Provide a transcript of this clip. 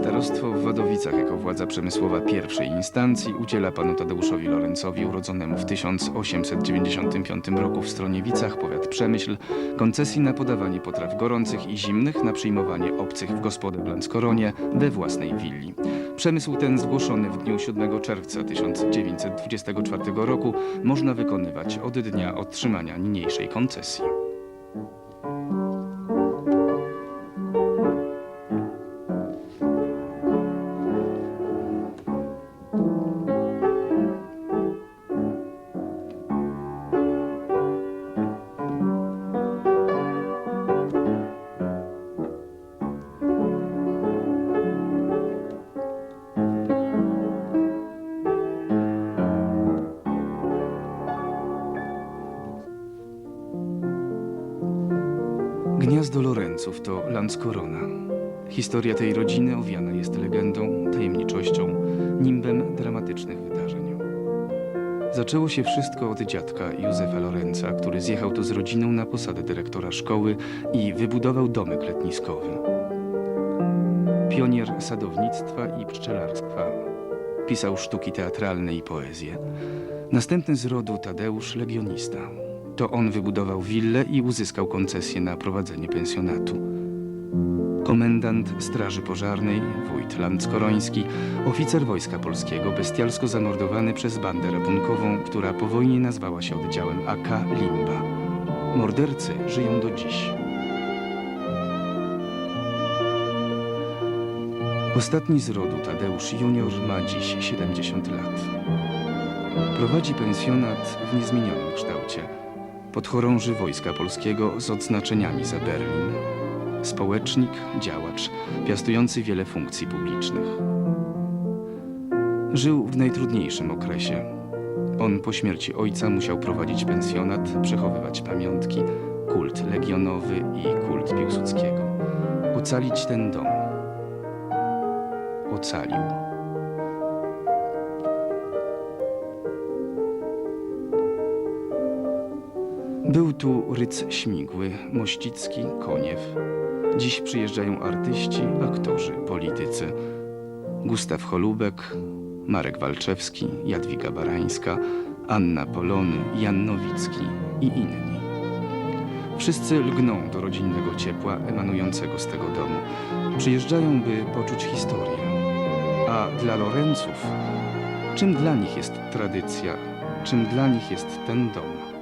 Starostwo w Wadowicach jako władza przemysłowa pierwszej instancji udziela panu Tadeuszowi Lorencowi, urodzonemu w 1895 roku w Stroniewicach, powiat Przemyśl, koncesji na podawanie potraw gorących i zimnych, na przyjmowanie obcych w gospodę w Lanskoronie we własnej willi. Przemysł ten zgłoszony w dniu 7 czerwca 1924 roku można wykonywać od dnia otrzymania niniejszej koncesji. Gniazdo Lorenców to Landskorona. Historia tej rodziny owiana jest legendą, tajemniczością, nimbem dramatycznych wydarzeń. Zaczęło się wszystko od dziadka Józefa Lorenca, który zjechał tu z rodziną na posadę dyrektora szkoły i wybudował domek letniskowy. Pionier sadownictwa i pszczelarstwa. Pisał sztuki teatralne i poezję. Następny z rodu Tadeusz legionista. To on wybudował willę i uzyskał koncesję na prowadzenie pensjonatu. Komendant Straży Pożarnej, wójt Landskoroński, oficer Wojska Polskiego, bestialsko zamordowany przez bandę rabunkową, która po wojnie nazwała się oddziałem AK Limba. Mordercy żyją do dziś. Ostatni z rodu Tadeusz Junior ma dziś 70 lat. Prowadzi pensjonat w niezmienionym kształcie. Podchorąży Wojska Polskiego z odznaczeniami za Berlin. Społecznik, działacz, piastujący wiele funkcji publicznych. Żył w najtrudniejszym okresie. On po śmierci ojca musiał prowadzić pensjonat, przechowywać pamiątki, kult legionowy i kult Piłsudskiego. Ocalić ten dom. Ocalił. Był tu Ryc Śmigły, Mościcki, Koniew. Dziś przyjeżdżają artyści, aktorzy, politycy. Gustaw Holubek, Marek Walczewski, Jadwiga Barańska, Anna Polony, Jan Nowicki i inni. Wszyscy lgną do rodzinnego ciepła emanującego z tego domu. Przyjeżdżają, by poczuć historię. A dla Lorenców, czym dla nich jest tradycja, czym dla nich jest ten dom?